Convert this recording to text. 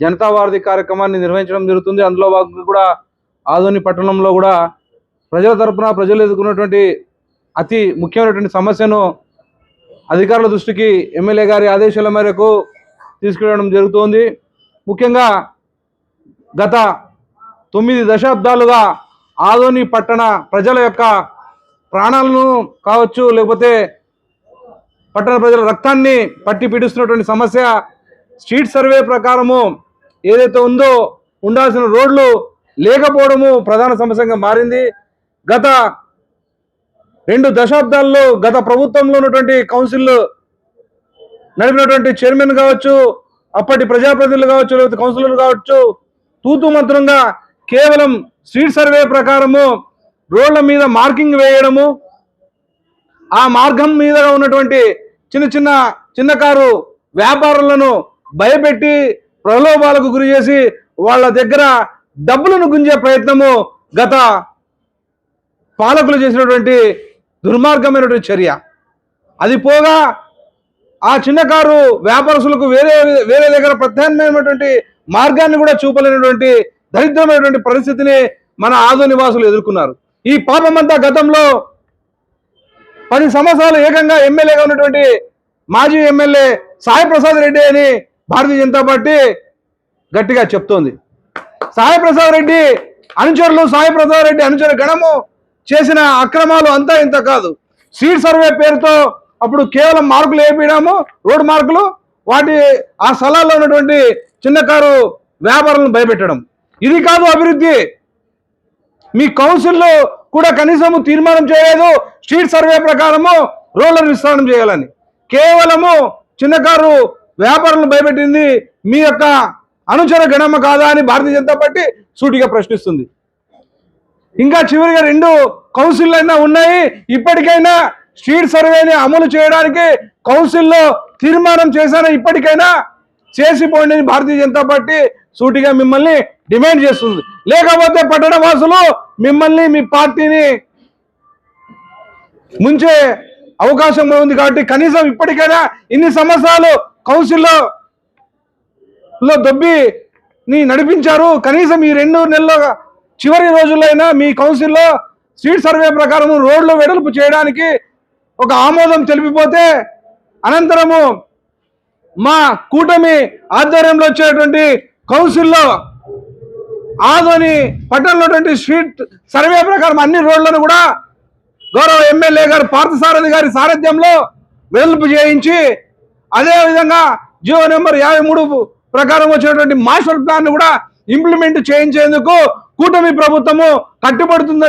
జనతా వారధి కార్యక్రమాన్ని నిర్వహించడం జరుగుతుంది. అందులో భాగంగా కూడా ఆదోని పట్టణంలో కూడా ప్రజల తరఫున ప్రజలు ఎదుర్కొన్నటువంటి అతి ముఖ్యమైనటువంటి సమస్యను అధికారుల దృష్టికి ఎమ్మెల్యే గారి ఆదేశాల మేరకు తీసుకెళ్ళడం జరుగుతోంది. ముఖ్యంగా గత తొమ్మిది దశాబ్దాలుగా ఆదోని పట్టణ ప్రజల యొక్క ప్రాణాలను కావచ్చు లేకపోతే పట్టణ ప్రజల రక్తాన్ని పట్టి పీడిస్తున్నటువంటి సమస్య స్ట్రీట్ సర్వే ప్రకారము ఏదైతే ఉందో ఉండాల్సిన రోడ్లు లేకపోవడము ప్రధాన సమస్యగా మారింది. గత రెండు దశాబ్దాల్లో గత ప్రభుత్వంలో ఉన్నటువంటి కౌన్సిల్ నడిపినటువంటి చైర్మన్ కావచ్చు అప్పటి ప్రజాప్రతినిధులు కావచ్చు లేకపోతే కౌన్సిలర్లు కావచ్చు తూతు మంత్రంగా కేవలం స్ట్రీట్ సర్వే ప్రకారము రోడ్ల మీద మార్కింగ్ వేయడము ఆ మార్గం మీద ఉన్నటువంటి చిన్న చిన్న చిన్న కారు వ్యాపారులను భయపెట్టి ప్రలోభాలకు గురి చేసి వాళ్ళ దగ్గర డబ్బులను గుంజే ప్రయత్నము గత పాలకులు చేసినటువంటి దుర్మార్గమైనటువంటి చర్య. అది పోగా ఆ చిన్న కారు వ్యాపారస్తులకు వేరే వేరే దగ్గర ప్రత్యామ్నాయమైనటువంటి మార్గాన్ని కూడా చూపలేనటువంటి దరిద్రమైనటువంటి పరిస్థితిని మన ఆదో నివాసులు ఎదుర్కొన్నారు. ఈ పాపమంతా గతంలో పది సంవత్సరాలు ఏకంగా ఎమ్మెల్యేగా ఉన్నటువంటి మాజీ ఎమ్మెల్యే సాయి ప్రసాద్ రెడ్డి అని భారతీయ జనతా పార్టీ గట్టిగా చెప్తోంది. సాయిప్రసాద్ రెడ్డి అనుచరులు సాయిప్రసాద్ రెడ్డి అనుచర గణము చేసిన అక్రమాలు అంతా ఇంత కాదు. సీడ్ సర్వే పేరుతో అప్పుడు కేవలం మార్కులు వేయడము రోడ్డు మార్కులు వాటి ఆ స్థలాల్లో ఉన్నటువంటి చిన్న కారు వ్యాపారులను భయపెట్టడం. ఇది కాదు అభివృద్ధి. మీ కౌన్సిల్లో కూడా కనీసము తీర్మానం చేయలేదు స్ట్రీట్ సర్వే ప్రకారము రోడ్లను విస్తరణ చేయాలని. కేవలము చిన్న కారు వ్యాపారులను భయపెట్టింది మీ యొక్క అనుచర గణమ కాదా అని భారతీయ జనతా పార్టీ సూటిగా ప్రశ్నిస్తుంది. ఇంకా చివరిగా రెండు కౌన్సిల్ అయినా ఉన్నాయి. ఇప్పటికైనా స్ట్రీట్ సర్వేని అమలు చేయడానికి కౌన్సిల్లో తీర్మానం చేశాను ఇప్పటికైనా చేసిపోండి భారతీయ జనతా పార్టీ సూటిగా మిమ్మల్ని డిమాండ్ చేస్తుంది. లేకపోతే పట్టణ వాసులు మిమ్మల్ని మీ పార్టీని ముంచే అవకాశం ఉంది కాబట్టి కనీసం ఇప్పటికైనా ఇన్ని సంవత్సరాలు కౌన్సిల్లో లో దొబ్బి ని నడిపించారు. కనీసం ఈ రెండు నెలల చివరి రోజులైనా మీ కౌన్సిల్లో సీట్ సర్వే ప్రకారం రోడ్లు వెడల్పు చేయడానికి ఒక ఆమోదం తెలిపిపోతే అనంతరము మా కూటమి ఆధ్వర్యంలో వచ్చేటువంటి కౌన్సిల్లో ఆదోని పట్టణంలోటువంటి స్ట్రీట్ సర్వే ప్రకారం అన్ని రోడ్లను కూడా గౌరవ ఎమ్మెల్యే గారు పార్థసారథి గారి సారథ్యంలో వెడల్పు చేయించి అదేవిధంగా జియో నెంబర్ యాభై మూడు ప్రకారం వచ్చినటువంటి మాస్టర్ ప్లాన్ కూడా ఇంప్లిమెంట్ చేయించేందుకు కూటమి ప్రభుత్వము కట్టుబడుతుందని